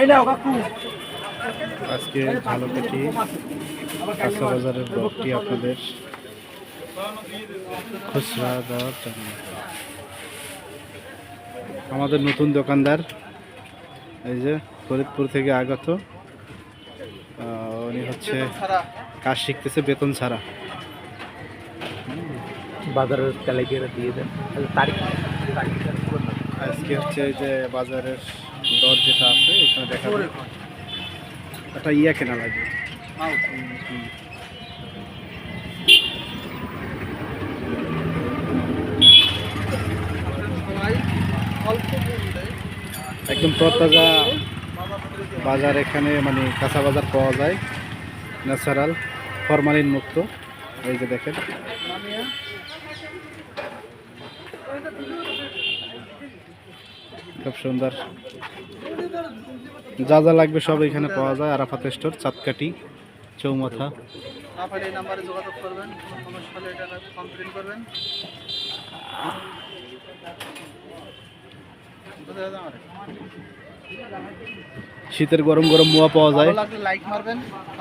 এই নাও কাকু। আজকে ভালো পেটি কাঁচা বাজারের ব্লগটি আপনাদের খুচরা দেওয়ার জন্য। আমাদের নতুন দোকানদার এই যে ফরিদপুর থেকে আগত উনি হচ্ছে কাজ শিখতেছে বেতন ছাড়া। বাজারের ক্যালেন্ডার দিয়ে দেন তারিখ তারিখ আজকে হচ্ছে এই যে বাজারের দর যেটা আছে, এখানে দেখা একটা ইয়া কেনা লাগবে। একদম তরতাজা বাজার এখানে মানে কাঁচা বাজার পাওয়া যায়, ন্যাচারাল, ফরমালিন মুক্ত। এই যে দেখেন। খুব সুন্দর। যা যা লাগবে সব এখানে পাওয়া যায়। আরাফাত স্টোর চাঁদকাটি চৌমাথা। আপনার এই নাম্বারে যোগাযোগ করবেন। কোনো সমস্যা এটা কমপ্লেন করবেন। বুঝতে পারছেন আমার? শীতের গরম গরম মোয়া পাওয়া যায়। লাইক মারবেন কমেন্ট